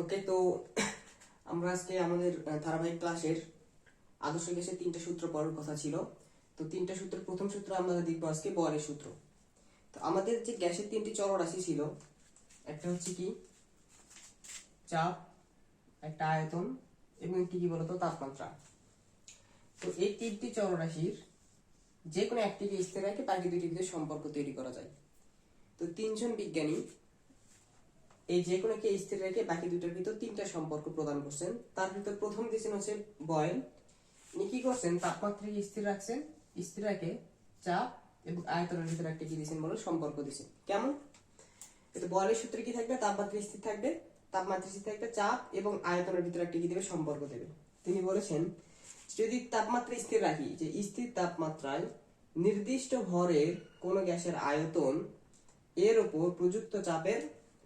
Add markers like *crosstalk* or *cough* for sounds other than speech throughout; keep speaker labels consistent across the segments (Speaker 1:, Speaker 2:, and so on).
Speaker 1: ওকে তো আমরা আজকে আমাদের ধারাবাহিক ক্লাসের আদর্শ গ্যাসের তিনটা সূত্র পড়ার কথা ছিল। তো তিনটা সূত্রের প্রথম সূত্র আমরা দেখব আজকে, বরের সূত্র। তো আমাদের যে গ্যাসের তিনটি চলরাশি ছিল, একটা হচ্ছে কি? চাপ, একটা আয়তন এবং একটি কি বলতো? তাপমাত্রা। তো এই তিনটি চলরাশির যে কোনো একটিকে স্থির রেখে বাকি ভিতরে সম্পর্ক তৈরি করা যায়। তো তিনজন বিজ্ঞানী এই যে কোনো কে স্থির রেখে বাকি দুটোর ভিতর তিনটা সম্পর্ক প্রদান করছেন, তার ভিতর প্রথম দিয়েছেন হচ্ছে বয়েল। ইনি কি করছেন? তাপমাত্রাকে স্থির রাখছেন? স্থির রেখে চাপ এবং আয়তনের ভিতরে একটা কি দিয়েছেন বলে? সম্পর্ক দিয়েছেন। কেমন? কিন্তু বয়েলের সূত্রে কি থাকবে? তাপমাত্রা স্থির থাকবে? তাপমাত্রা স্থির থাকবে? চাপ এবং আয়তনের ভিতরে একটা কি দেবে? সম্পর্ক দেবে। তিনি বলেছেন, যদি তাপমাত্রা স্থির রাখি, যে স্থির তাপমাত্রায় নির্দিষ্ট ভরের কোন গ্যাসের আয়তন এর উপর প্রযুক্ত চাপের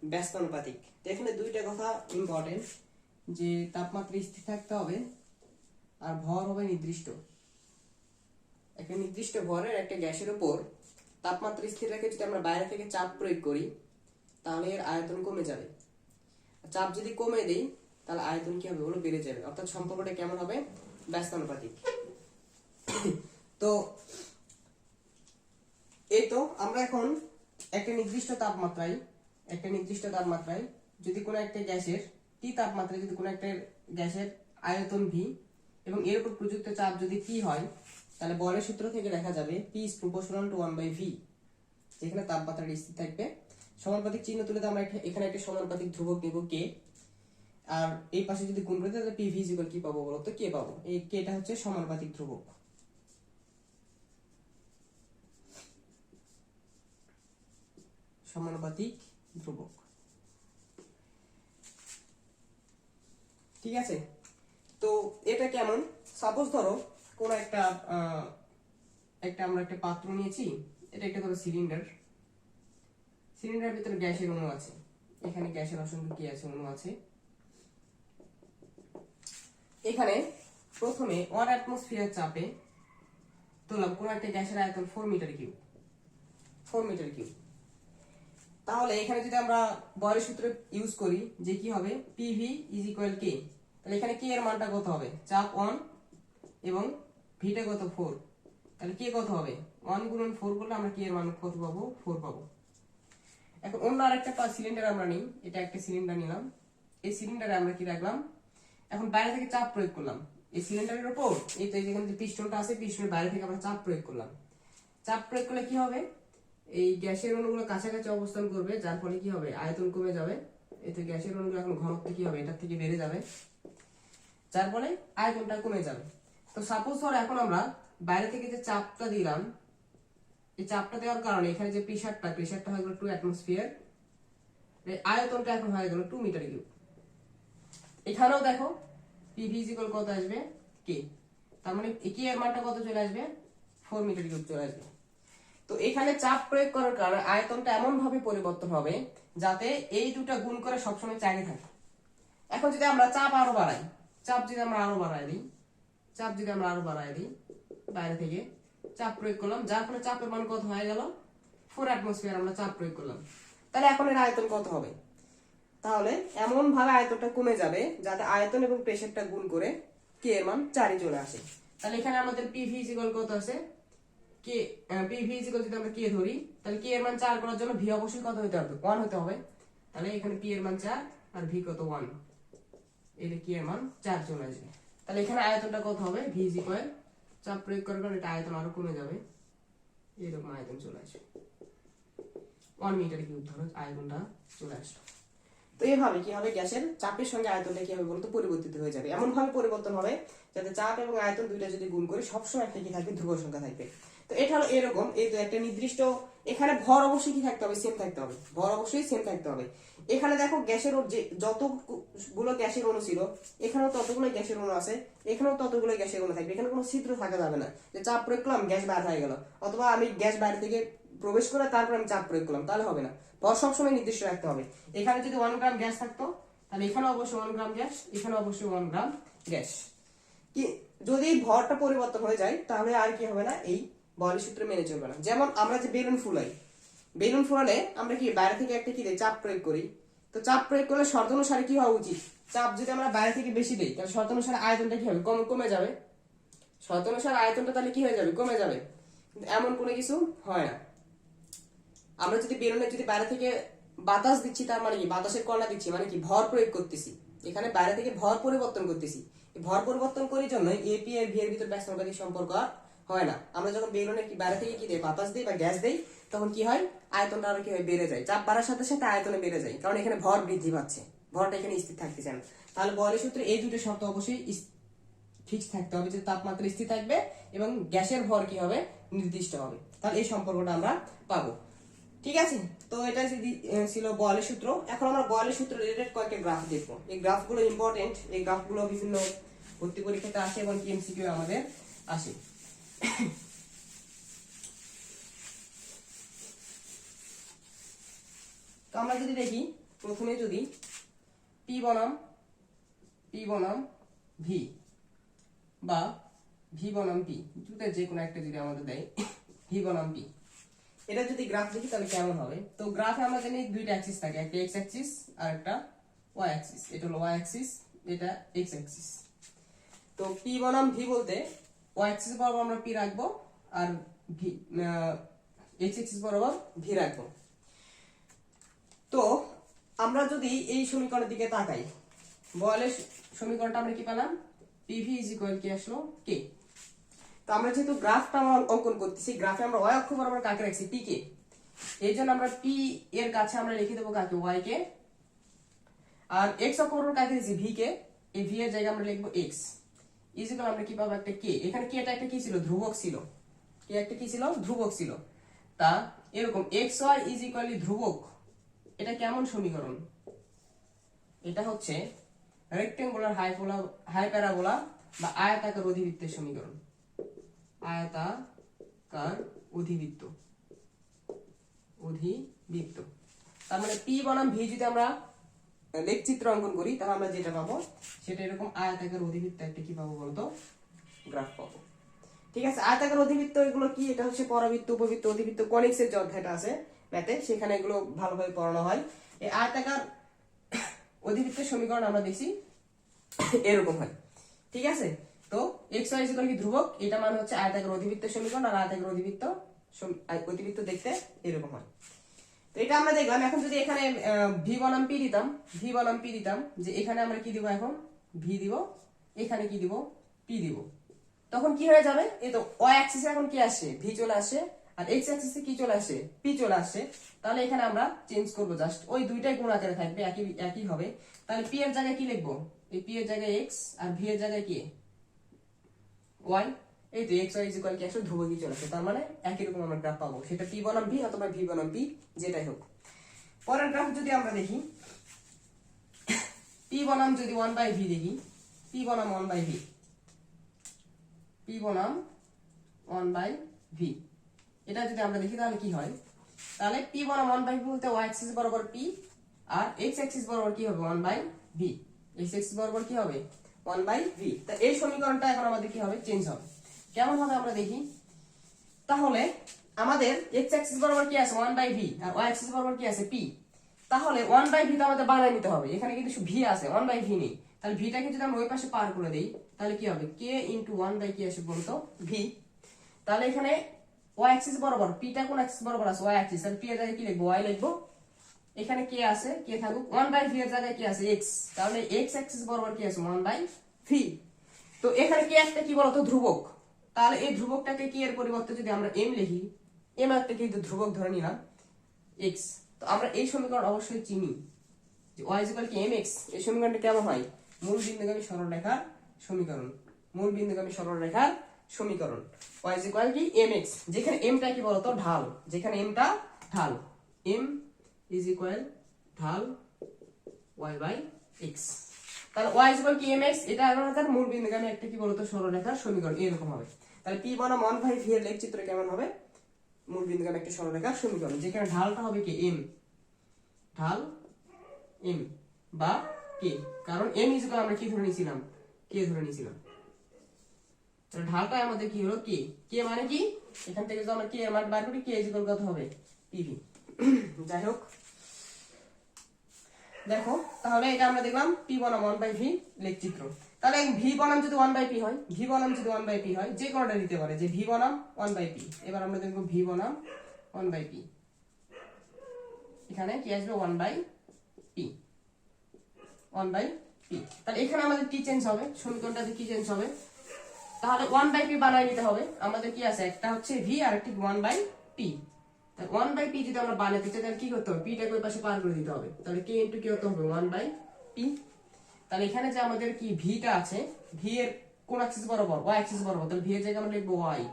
Speaker 1: ব্যস্তানুপাতিক এখানে দুইটা কথা ইম্পর্টেন্ট যে তাপমাত্রা স্থির থাকতে হবে আর ভর হবে নির্দিষ্ট। একটা নির্দিষ্ট ভরের একটা গ্যাসের উপর তাপমাত্রা স্থির রেখে যদি আমরা বাইরে থেকে চাপ প্রয়োগ করি, তাহলে এর আয়তন কমে যাবে। চাপ যদি কমে দেই, তাহলে আয়তন কি হবে? ওগুলো বেড়ে যাবে। অর্থাৎ সম্পর্কটা কেমন হবে? ব্যস্তানুপাতিক *coughs* তো এই তো আমরা এখন একটা নির্দিষ্ট তাপমাত্রায় একটা নির্দিষ্ট তাপমাত্রায়, যদি কোনো একটা গ্যাসের টি তাপমাত্রায় যদি কোনো একটা গ্যাসের আয়তন ভি এবং এর উপর প্রযুক্ত চাপ যদি পি হয়, তাহলে বলের সূত্র থেকে দেখা যাবে P is proportional to one by V যেখানে তাপমাত্রা স্থির থাকবে। সমানুপাতিক চিহ্ন তুলে আমরা এখানে একটা সমানুপাতিক ধ্রুবক নেব কে আর এই পাশে যদি গুণ করি, তাহলে পি ভি ইকুয়াল কি পাবো বলো তো কে পাবো। এই কেটা হচ্ছে সমানুপাতিক ধ্রুবক। সমানুপাতিক ধ্রুবক ঠিক আছে? তো এটা কেমন? সাপোজ ধরো, কোন একটা একটা আমরা একটা পাত্র নিয়েছি, এটা একটা ধরো সিলিন্ডার সিলিন্ডারের ভিতরে গ্যাসের অণু আছে। এখানে গ্যাসের অসংখ্য কি আছে? অণু আছে। এখানে প্রথমে ওয়ান অ্যাটমসফিয়ার চাপে তোলাম কোন একটা গ্যাসের আয়তন four metre cube four metre cube তাহলে এখানে যদি আমরা বয়ের সূত্র ইউজ করি, যে কি হবে? পিভি ইজ ইকুয়াল কে তাহলে এখানে কে এর মানটা কত হবে? চাপ ওয়ান এবং ভিটা কত? ফোর তাহলে কে কত হবে? ওয়ান গুণন ফোর করলে আমরা কে এর মান কত পাবো? ফোর পাবো। এখন অন্য আরেকটা সিলিন্ডার আমরা নিই। এটা একটা সিলিন্ডার নিলাম। এই সিলিন্ডারে আমরা কি রাখলাম? এখন বাইরে থেকে চাপ প্রয়োগ করলাম। এই সিলিন্ডারের উপর এই তো যেখানে যে পিস্টনটা আছে পিস্টনের বাইরে থেকে আমরা চাপ প্রয়োগ করলাম। চাপ প্রয়োগ করলে কি হবে? এই গ্যাসের অণুগুলো কাছাকাছি অবস্থান করবে, যার ফলে কি হবে? আয়তন কমে যাবে। এতে গ্যাসের অণুগুলো এখন ঘনত্ব কি হবে? এটার থেকে বেড়ে যাবে। যার ফলে আয়তনটা কমে যাবে। তো সাপোজ ধর এখন আমরা বাইরে থেকে যে চাপটা দিলাম, এই চাপটা দেওয়ার কারণে এখানে যে প্রেশারটা প্রেশারটা হয়ে গেল টু অ্যাটমসফিয়ার আয়তনটা এখন হয়ে গেল টু মিটার কিউব এখানেও দেখো পিভি কত আসবে? কে তার মানে কে এর মানটা কত চলে আসবে? ফোর মিটার কিউব চলে আসবে। তো এখানে চাপ প্রয়োগ করার কারণে আয়তনটা এমন ভাবে পরিবর্তন হবে যাতে এই দুটা গুণ করে সবসময় চাইলে থাকে। এখন যদি আমরা চাপ আরও বাড়াই, চাপ যদি আমরা আরও বাড়াই দিই, চাপ যদি আমরা আরও বাড়াই দিই, বাইরে থেকে চাপ প্রয়োগ করলাম, যার ফলে চাপের মান কত হয়ে গেল? ফোর অ্যাটমসফিয়ার আমরা চাপ প্রয়োগ করলাম। তাহলে এখন এর আয়তন কত হবে? তাহলে এমন ভাবে আয়তনটা কমে যাবে যাতে আয়তন এবং প্রেশারটা গুণ করে কে এর মান চারই চলে আসে। তাহলে এখানে আমাদের পিভি কত আছে? কে পিভি ইজিকল যদি আমরা কে ধরি, তাহলে কে এর মান করার জন্য ভি অবশ্যই কত হতে হবে? হতে হবে। তাহলে এখানে পি এর মান আর ভি কত এর মান চলে আসবে। তাহলে এখানে আয়তনটা কত হবে? ভি ইজিকল চাপ প্রয়োগ করার কারণে এটা আয়তন আরও কমে যাবে। এরকম আয়তন চলে আসবে। ওয়ান মিটার কিউব ধরো, আয়তনটা চলে আসলো। তো এইভাবে কি হবে? গ্যাসের চাপের সঙ্গে আয়তনটা কি হবে বলতো? পরিবর্তিত হয়ে যাবে। এমন ভাবে পরিবর্তন হবে যাতে চাপ এবং আয়তন দুইটা যদি গুণ করে সবসময় একটা কি থাকবে ধ্রুব সংখ্যা থাকবে। তো এটা হলো এরকম, এই তো একটা নির্দিষ্ট, এখানে ভর অবশ্যই কি থাকতে হবে? সেম থাকতে হবে। ভর অবশ্যই সেম থাকতে হবে। এখানে দেখো গ্যাসের যে যতগুলো গ্যাসের অণু ছিল, এখানেও ততগুলো গ্যাসের অণু আছে, এখানেও ততগুলো গ্যাসের অণু থাকবে। এখানে কোনো ছিদ্র থাকা যাবে না। যে চাপ প্রয়োগ করলাম, গ্যাস বাইর হয়ে গেল। অথবা আমি গ্যাস বাইরে থেকে প্রবেশ করে তারপর আমি চাপ প্রয়োগ করলাম, তাহলে হবে না। ভর সবসময় নির্দিষ্ট রাখতে হবে। এখানে যদি ওয়ান গ্রাম গ্যাস থাকতো, তাহলে এখানে অবশ্যই ওয়ান গ্রাম গ্যাস এখানে অবশ্যই ওয়ান গ্রাম গ্যাস। কি, যদি ভরটা পরিবর্তন হয়ে যায়, তাহলে আর কি হবে না? এই বলের সূত্র মেনে চলবে না। যেমন আমরা যে বেলুন ফুলাই, বেলুন ফুলালে আমরা কি বাইরে থেকে একটা কি দেই? চাপ প্রয়োগ করি। তো চাপ প্রয়োগ করলে শর্ত অনুসারে কি হওয়া উচিত? চাপ যদি আমরা বাইরে থেকে বেশি দিই, তাহলে শর্ত অনুসারে আয়তনটা কি হবে? কম, কমে যাবে। শর্ত অনুসারে আয়তনটা তাহলে কি হয়ে যাবে? কমে যাবে। এমন কোনো কিছু হয় না। আমরা যদি বেলুনে যদি বাইরে থেকে বাতাস দিচ্ছি, তার মানে কি? বাতাসের কণা দিচ্ছি মানে কি? ভর প্রয়োগ করতেছি। এখানে বাইরে থেকে ভর পরিবর্তন করতেছি। ভর পরিবর্তন করার জন্য এপি আর ভি এর ভিতর ব্যস্তানুপাতিক সম্পর্ক হয় না। আমরা যখন বেলুনে কি বাইরে থেকে কি দেই? বাতাস দিই বা গ্যাস দেই, তখন কি হয়? আয়তনটা আরও কি হয়? বেড়ে যায়। চাপ বাড়ার সাথে সাথে আয়তনে বেড়ে যায়। কারণ এখানে ভর বৃদ্ধি পাচ্ছে। ভরটা এখানে স্থির থাকতেছে না। তাহলে বলের সূত্রে এই দুটো শর্ত অবশ্যই ফিক্স থাকতে হবে যে তাপমাত্রা স্থির থাকবে এবং গ্যাসের ভর কি হবে? নির্দিষ্ট হবে। তাহলে এই সম্পর্কটা আমরা পাবো। ঠিক আছে? তো এটা ছিল বলের সূত্র। এখন আমরা বলের সূত্র রিলেটেড কয়েকটা গ্রাফ দেখব। এই গ্রাফগুলো ইম্পর্টেন্ট এই গ্রাফগুলো বিভিন্ন ভর্তি পরীক্ষাতে আসে এবং এমসিকিউ আমাদের আসে। *coughs* তো আমরা যদি দেখি, প্রথমে যদি পি বনাম পি বনাম ভি বা ভি বনাম পি দুটো যে কোনো একটা যদি আমাদের দেয় *coughs* ভি বনাম পি এটা যদি গ্রাফ দেখি, তাহলে কেমন হবে? তো গ্রাফে আমরা জানি দুইটা অ্যাক্সিস থাকে, একটা এক্স অ্যাক্সিস আর একটা ওয়াই অ্যাক্সিস এটা হলো ওয়াই অ্যাক্সিস এটা এক্স অ্যাক্সিস তো পি বনাম ভি বলতে ওয়াই অ্যাক্সিস বরাবর আমরা পি রাখব আর ভি এক্স অ্যাক্সিস বরাবর ভি রাখব তো আমরা যদি এই সমীকরণের দিকে তাকাই বলের সমীকরণটা আমরা কি পেলাম পিভি ইজ ইকুয়াল কি আসলো কে তো আমরা যেহেতু গ্রাফটা আমরা অঙ্কন করতেছি গ্রাফে আমরা ওয়াই অক্ষ বরাবর কাকে রাখছি পি কে এই জন্য আমরা পি এর কাছে আমরা লিখে দেবো কাকে ওয়াই কে আর এক্স অক্ষ বরাবর কাকে দিয়েছি ভি কে এই ভি এর জায়গায় আমরা লিখব এক্স ইজ ইকুয়াল আমরা কি পাবো একটা কে? এখানে কে একটা কি ছিল? ধ্রুবক ছিল। কে একটা কি ছিল? ধ্রুবক ছিল। তা এরকম এক্স ওয়াই ইজ ইকুয়ালি ধ্রুবক। এটা কেমন সমীকরণ? এটা হচ্ছে রেক্টেঙ্গুলার হাইপোলা হাইপ্যারাবোলা বা আয়তাকার অধিবৃত্তের সমীকরণ। আয়তাকার অধিবৃত্ত। অধিবৃত্ত। তার মানে পি বনাম ভি যদি আমরা লেখচিত্র অঙ্কন করি, তাহলে আমরা যেটা পাবো, সেটা এরকম আয়তাকার অধিবৃত্ত একটা কি পাবো বলতো? গ্রাফ পাবো। ঠিক আছে, আয়তাকার অধিবৃত্ত এগুলো কি? এটা হচ্ছে পরাবৃত্ত, উপবৃত্ত, অধিবৃত্ত কনিক্স এর যে অধ্যায়টা আছে, ম্যাথে, সেখানে এগুলো ভালোভাবে পড়ানো হয়। এই আয়তাকার অধিবৃত্তের সমীকরণ আমরা দেখছি, এরকম হয়। ঠিক আছে? তো এক্স ওয়াই ইকুয়াল কি? ধ্রুবক। এটা মানে হচ্ছে আয়তাকার অধিবৃত্ত সমীকরণ আর আয়তাকার অধিবৃত্ত অধিবৃত্ত দেখতে এরকম হয়। তো এটা আমরা দেখলাম। এখন যদি এখানে ভি বনাম পি দিতাম ভি বনাম পি দিতাম, যে এখানে আমরা কি দিব এখন? ভি দিব, এখানে কি দিব? পি দিব। তখন কি হয়ে যাবে? এই তো ওয়াই অ্যাক্সিসে এখন কি আসে? ভি চলে আসে, আর এক্স অ্যাক্সিসে কি চলে আসে? পি চলে আসে। তাহলে এখানে আমরা চেঞ্জ করব জাস্ট ওই দুইটাই গুণ আকারে থাকবে, একই একই হবে। তাহলে পি এর জায়গায় কি লিখব? এই পি এর জায়গায় এক্স আর ভি এর জায়গায় কি? ওয়াই এই তো এক্স ওয়াই ইকুয়াল কি আসলে ধ্রুবকই চলে আসে, তার মানে একই রকম আমরা গ্রাফ পাবো। সেটা পি বনাম ভি অথবা ভি বনাম পি যেটাই হোক। পরের গ্রাফ যদি আমরা দেখি পি বনাম যদি ওয়ান বাই ভি দেখি পি বনাম ওয়ান বাই ভি পি বনাম ওয়ান বাই ভি এটা যদি আমরা দেখি, তাহলে কি হয়? তাহলে পি বনাম ওয়ান বাই ভি বলতে ওয়াই অ্যাক্সিস বরাবর পি আর এক্স অ্যাক্সিস বরাবর কি হবে? One by V X axis বরাবর কি হবে? ওয়ান বাই ভি তা এই সমীকরণটা এখন আমাদের কি হবে? চেঞ্জ হবে। কেমন হবে আমরা দেখি? তাহলে আমাদের এক্স অ্যাক্সিস বরাবর কি আছে? ওয়ান বাই ভি আর ওয়াই অ্যাক্সিস বরাবর কি আছে? পি তাহলে ওয়ান বাই ভি তো আমাদের বানায় নিতে হবে। এখানে কিন্তু ভি আছে ওয়ান বাই ভি নেই। তাহলে ভিটাকে যদি আমরা ওই পাশে পার করে দেই, তাহলে কি হবে? কে ইন্টু ওয়ান বাই কি আসে বলতো ভি তাহলে এখানে ওয়াই অ্যাক্সিস বরাবর পিটা কোন অ্যাক্সিস বরাবর আছে? ওয়াই অ্যাক্সিস তাহলে পি এর জায়গায় কি লিখব? ওয়াই লিখব। এখানে কে আছে কে থাকুক। ওয়ান বাই ভি এর জায়গায় কি আছে? এক্স তাহলে এক্স অ্যাক্সিস বরাবর কি আছে? ওয়ান বাই ভি তো এখানে কি একটা কি বলতো? ধ্রুবক। তাহলে এই ধ্রুবকটাকে কি এর পরিবর্তে যদি আমরা এম লিখি এম একটা কিন্তু ধ্রুবক ধরে নিলাম এক্স তো আমরা এই সমীকরণ অবশ্যই চিনি যে y ইকুয়াল কি এক্স এই সমীকরণটা কেমন হয়? মূল বিন্দুগামী সরলরেখার সমীকরণ। মূল বিন্দুগামী সরলরেখার সমীকরণ। y ইকুয়াল কি mx, যেখানে m টা কি বলতো? ঢাল। যেখানে m টা ঢাল। m ইজ ইকুয়াল ঢাল ওয়াই বাই এক্স তাহলে y ইকুয়াল কি এক্স এটা আমাদের মূল বিন্দুগামী একটা কি বলতো? সরলরেখার সমীকরণ। এরকম হবে। তাহলে p বনাম 1 বাই ভি এর লেখ চিত্র কেমন হবে? মূল বিন্দুগামী একটা সরলরেখার সমীকরণ। যেখানে ঢালটা হবে কি? এম ঢাল এম বা কে কারণ এম ইজ আমরা কি ধরে নিয়েছিলাম। কে ধরে নিয়েছিলাম। তাহলে ঢালটা আমাদের কি হলো? কে কে মানে কি? এখান থেকে যদি আমরা কে এর মান বার করি কে ইজ কত হবে? পিভি *clears throat* যাই হোক। দেখো, তাহলে এটা আমরা দেখলাম পি বনাম ওয়ান বাই ভি লেখচিত্র। তাহলে ভি বনাম যদি ওয়ান বাই পি হয় ভি বনাম যদি ওয়ান বাই পি হয় যে কোনোটা দিতে পারে যে ভি বনাম ওয়ান বাই পি এবার আমরা দেখব ভি বনাম ওয়ান বাই পি এখানে কি আসবে one by P one by P তাহলে এখানে আমাদের কি চেঞ্জ হবে সমীকরণটাতে কি চেঞ্জ হবে তাহলে ওয়ান বাই পি বানাই নিতে হবে আমাদের কি আছে একটা হচ্ছে ভি আর একটি one by P one by P যদি আমরা বানাতে চাই তাহলে কি করতে হবে পিটাকে ওই পাশে পার করে দিতে হবে তাহলে কে ইন্টু কি হতে হবে ওয়ান বাই পি তাহলে এখানে যে আমাদের কি ভিটা আছে ভি এর কোন অ্যাক্সিস বরাবর ওয়াই অ্যাক্সিস বরাবর, তাহলে ভি এর জায়গায় আমরা লিখব ওয়াই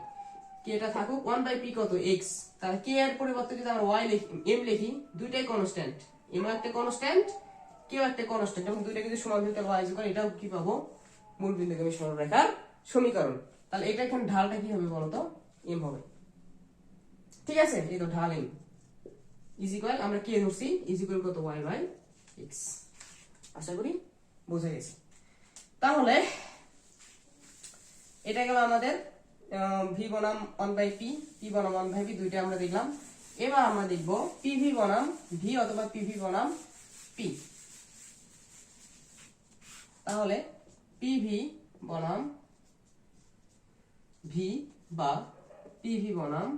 Speaker 1: কে এটা থাকুক ওয়ান বাই পি কত এক্স তাহলে কে এর পরিবর্তে যদি আমরা ওয়াই লিখি এম লিখি, দুইটাই কনস্ট্যান্ট এম একটা কনস্ট্যান্ট কেউ একটা কনস্ট্যান্ট এবং দুইটা যদি সমান দিতে ওয়াই করে, এটাও কি পাবো? মূল বিন্দুগামী সরলরেখার সমীকরণ। তাহলে এটা এখানে ঢালটা কি হবে বলতো? এম হবে। ঠিক আছে? এই তো ঢাল এম ইজ ইকুয়াল আমরা কে ধরছি ইজ ইকুয়াল কত? ওয়াই বাই এক্স আশা করি বোঝা গেছে। তাহলে, এটা গেল আমাদের ভি বনাম ওয়ান বাই পি পি বনাম ওয়ান বাই পি দুইটা আমরা দেখলাম। এবার আমরা দেখব পিভি বনাম ভি অথবা পিভি বনাম পি তাহলে পিভি বনাম ভি বা পিভি বনাম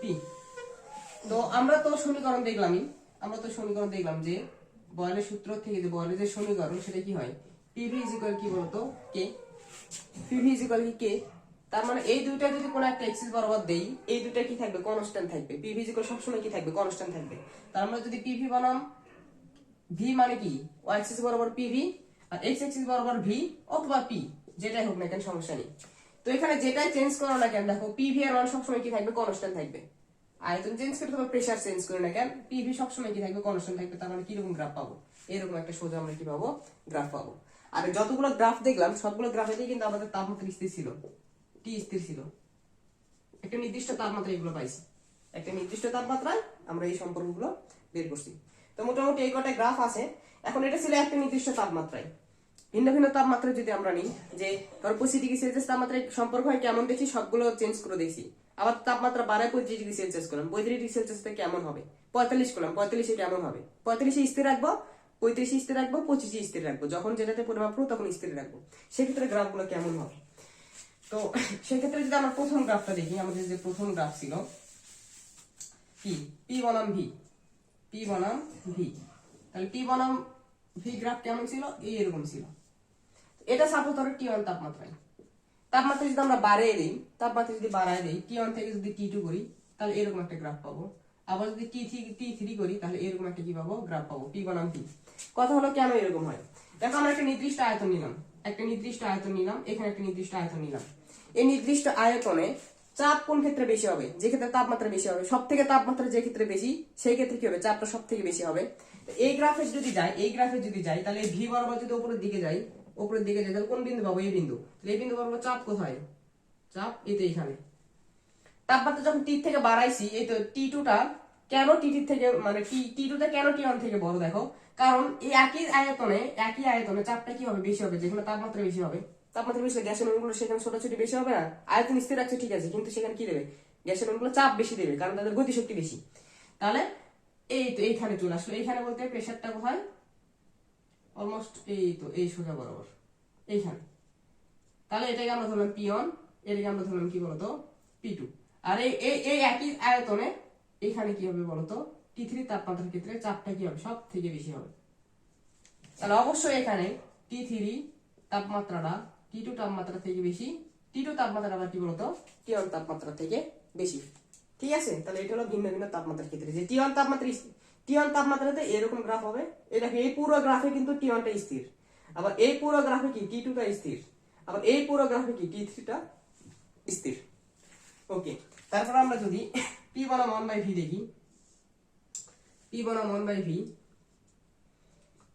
Speaker 1: পি তো আমরা তো সমীকরণ দেখলামই, আমরা তো সমীকরণ দেখলাম যে বয়লের সূত্র থেকে যে বয়লের যে সমীকরণ সেটা কি হয়? পিভি ইজ ইকুয়াল কি বলতো? কে পিভি ইজ ইকুয়াল কি? কে তার মানে এই দুইটা যদি কোনো একটা এক্সিস বরাবর দেই, এই দুইটা কি থাকবে? কনস্ট্যান্ট থাকবে। পিভি ইজ ইকুয়াল সবসময় কি থাকবে? কনস্ট্যান্ট থাকবে। তার মানে যদি পিভি বনাম ভি মানে কি? ওয়াই এক্সিস বরাবর পিভি আর এক্স এক্সিস বরাবর ভি অথবা পি যেটাই হোক না কেন, সমস্যা নেই। তো এখানে যেটাই চেঞ্জ করো না কেন, দেখো পিভি এর মান সবসময় কি থাকবে? কনস্ট্যান্ট থাকবে। আয়তন চেঞ্জ করে হবে প্রেসার চেঞ্জ করে না কেন? পিভি সবসময় কি থাকবে? কনস্ট্যান্ট থাকবে। তার মানে কীরকম গ্রাফ পাবো? এরকম একটা সোজা আমরা কি পাবো? গ্রাফ পাবো। আর যতগুলো গ্রাফ দেখলাম, সবগুলো গ্রাফেতেই কিন্তু আমাদের তাপমাত্রা স্থির ছিল। টি স্থির ছিল। একটা নির্দিষ্ট তাপমাত্রা এগুলো পাইছি। একটা নির্দিষ্ট তাপমাত্রায় আমরা এই সম্পর্কগুলো বের করছি। তো মোটামুটি এই কটা গ্রাফ আছে। এখন এটা ছিল একটা নির্দিষ্ট তাপমাত্রায়। ভিন্ন ভিন্ন তাপমাত্রা যদি আমরা নিই, যে ধর পঁচিশ ডিগ্রি সেলসিয়াস তাপমাত্রায় সম্পর্ক হয় কেমন দেখি, সবগুলো চেঞ্জ করে দেখি। আবার তাপমাত্রা বাড়ায় পঁয়ত্রিশ ডিগ্রি সেলসিয়াস করলাম, পঁয়ত্রিশ ডিগ্রি সেলসিয়াস কেমন হবে? পঁয়তাল্লিশ করলাম, পঁয়তাল্লিশে কেমন হবে? পঁয়তাল্লিশে স্থির রাখব, পঁয়ত্রিশে স্থির রাখব, পঁচিশে স্থির রাখব। যখন যেটাতে পরিমাপ করব তখন স্থির রাখব। সেক্ষেত্রে গ্রাফগুলো কেমন হবে? তো সেক্ষেত্রে যদি আমরা প্রথম গ্রাফটা দেখি, আমাদের যে প্রথম গ্রাফ ছিল পি পি বনাম ভি। পি বনাম ভি। তাহলে পি বনাম ভি গ্রাফ কেমন ছিল? এই এরকম ছিল। এটা সাপোজ ধরো টি ওয়ান তাপমাত্রায়। তাপমাত্রা যদি আমরা বাড়িয়ে দিই, তাপমাত্রা যদি বাড়ায় দিই টি ওয়ান থেকে যদি টি টু করি, তাহলে এরকম একটা গ্রাফ পাবো। আবার যদি টি থ্রি টি থ্রি করি, তাহলে এরকম একটা কি পাবো? গ্রাফ পাবো। পি বনাম টি কথা হলো কেন এরকম হয়? দেখো আমরা একটা নির্দিষ্ট আয়তন নিলাম। একটা নির্দিষ্ট আয়তন নিলাম, এখানে একটা নির্দিষ্ট আয়তন নিলাম। এই নির্দিষ্ট আয়তনে চাপ কোন ক্ষেত্রে বেশি হবে? যে ক্ষেত্রে তাপমাত্রা বেশি হবে। সব থেকে তাপমাত্রা যে ক্ষেত্রে বেশি, সেই ক্ষেত্রে কি হবে? চাপটা সব থেকে বেশি হবে। এই গ্রাফে যদি যাই, এই গ্রাফে যদি যাই, তাহলে ভি বরাবর যদি উপরের দিকে যাই উপরের দিকে যাই তাহলে কোন বিন্দু পাবো? এই বিন্দু। এই বিন্দু বরাবর চাপ কোথায়? চাপ এই তো এখানে। তাপমাত্রা যখন টি থেকে বাড়াইছি, এই তো টি টুটা কেন টি টি থেকে মানে টি টি টুটা কেন টি ওয়ান থেকে বড় দেখো? কারণ এই একই আয়তনে একই আয়তনে চাপটা কি হবে? বেশি হবে, যেখানে তাপমাত্রা বেশি হবে। তাপমাত্রা বেশি গ্যাসের অণুগুলো সেখানে ছোটাছুটি বেশি হবে না? আয়তন স্থির রাখছে, ঠিক আছে, কিন্তু সেখানে কি দেবে? গ্যাসের অণুগুলো চাপ বেশি দেবে, কারণ তাদের গতিশক্তি বেশি। তাহলে এই তো এইখানে চলে আসলো। এইখানে বলতে প্রেশারটা কোথায়? অলমোস্ট এই তো, এই সোজা বরাবর। এইখানে। তাহলে এটাকে আমরা ধরলাম পি ওয়ান এটাকে আমরা ধরলাম কি বলতো? পি টু আর এই এই একই আয়তনে এখানে কি হবে বলতো? টি থ্রি তাপমাত্রার ক্ষেত্রে চাপটা কি হবে? সব থেকে বেশি হবে। তাহলে অবশ্যই এখানে টি থ্রি তাপমাত্রাটা টি টু তাপমাত্রা থেকে বেশি টি টু তাপমাত্রা আবার কি বলতো? টি ওয়ান তাপমাত্রা থেকে বেশি। ঠিক আছে? তাহলে এটা হলো ভিন্ন ভিন্ন তাপমাত্রার ক্ষেত্রে। যে টি ওয়ান তাপমাত্রা টি ওয়ান তাপমাত্রাতে এরকম গ্রাফ হবে। এই দেখো, এই পুরো গ্রাফে কিন্তু টি ওয়ানটা স্থির। আবার এই পুরো গ্রাফে কি? টি টুটা স্থির। আবার এই পুরো গ্রাফে কি? টি থ্রিটা স্থির। ওকে তারপর আমরা যদি পি বনাম ওয়ান বাই ভি দেখি। পি বনাম one by V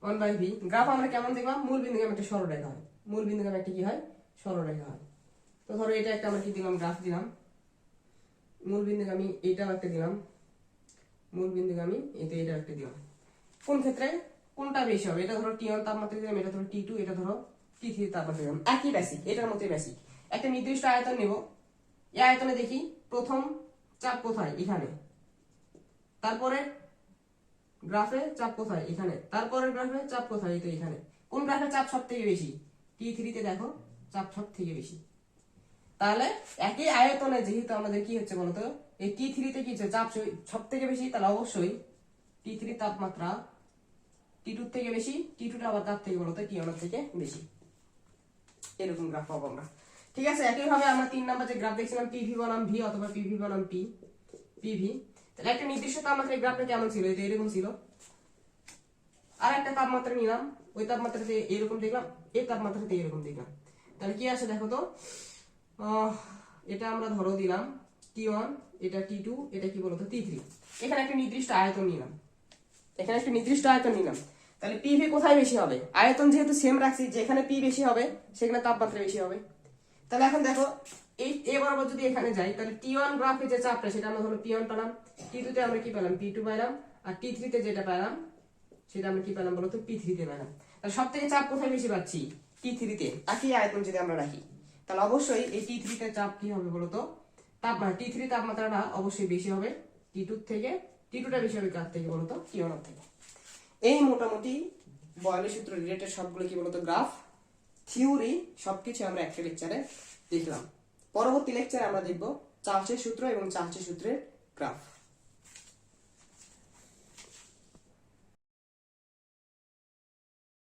Speaker 1: one by V graph আমরা কেমন দেখলাম? মূল বিন্দুগামী একটা সরলরেখা হয়। মূল বিন্দুগামী একটা কি হয়? সরলরেখা হয়। তো ধরো এটা একটা আমরা কি দিলাম? গ্রাফ দিলাম। মূল বিন্দুগামী এইটাও একটা দিলাম। মূল বিন্দুগামী এটা এটা একটা দিলাম। কোন ক্ষেত্রে? কোনটা বেশি হবে? এটা ধরো টি ওয়ান তাপমাত্রা দিলাম, এটা ধরো টি টু এটা ধরো টি থ্রি তাপমাত্রা দিলাম। একই বেসিক এটার মতোই বেসিক একটা নির্দিষ্ট আয়তন নেব। এই আয়তনে দেখি প্রথম চাপ কোথায়? এখানে। তারপরে গ্রাফে চাপ কোথায়? এখানে। তারপরের গ্রাফে চাপ কোথায়? এই তো এখানে। কোন গ্রাফে চাপ সব থেকে বেশি টি থ্রিতে দেখো, চাপ সব থেকে বেশি। তাহলে একই আয়তনে যেহেতু আমাদের কি হচ্ছে বলতো? এই টি থ্রিতে কি চাপ সব থেকে বেশি তাহলে অবশ্যই টি থ্রি তাপমাত্রা টি টু থেকে বেশি টি টুটা আবার তার থেকে বলতো টি ওয়ানের থেকে বেশি। এরকম গ্রাফ পাবো আমরা। ঠিক আছে, একইভাবে আমরা তিন নাম্বার যে গ্রাফ দেখছিলাম পিভি বনাম ভি অথবা পিভি বনাম পি পিভি তাহলে একটা নির্দিষ্ট তাপমাত্রায় গ্রাফটা কেমন ছিল? যে এরকম ছিল। আর একটা তাপমাত্রা নিলাম, ওই তাপমাত্রাতে এরকম দেখলাম, এই তাপমাত্রাতে এরকম দেখলাম। তাহলে কি আসে দেখো তো? এটা আমরা ধরো দিলাম টি ওয়ান এটা টি টু এটা কি বলতো টি থ্রি এখানে একটা নির্দিষ্ট আয়তন নিলাম। এখানে একটা নির্দিষ্ট আয়তন নিলাম। তাহলে পিভি কোথায় বেশি হবে? আয়তন যেহেতু সেম রাখছি, যেখানে পি বেশি হবে, সেখানে তাপমাত্রা বেশি হবে। তাহলে এখন দেখো, এই এ বরাবর যদি এখানে যাই, তাহলে টি ওয়ান গ্রাফে যে চাপটা, সেটা আমরা হলো পি ওয়ান পেলাম। টি টুতে আমরা কি পেলাম? পি টু পেলাম। আর টি থ্রিতে যেটা পেলাম, সেটা আমরা কি পেলাম বলতো? পি থ্রিতে পেলাম। তাহলে সব থেকে চাপ কোথায় বেশি পাচ্ছি? টি থ্রিতে একই আয়তন যদি আমরা রাখি। তাহলে অবশ্যই এই টি থ্রিতে চাপ কি হবে বলতো? তাপমাত্রা টি থ্রি তাপমাত্রাটা অবশ্যই বেশি হবে। টি টুর থেকে টি টুটা বেশি হবে কার থেকে বলতো টি ওয়ান থেকে। এই মোটামুটি বয়লের সূত্র রিলেটেড সবগুলো কি বলতো? গ্রাফ থিওরি সবকিছু আমরা একটা লেকচারে দেখলাম। পরবর্তী লেকচারে আমরা দেখব চার্চের সূত্র এবং চার্চের সূত্রের গ্রাফ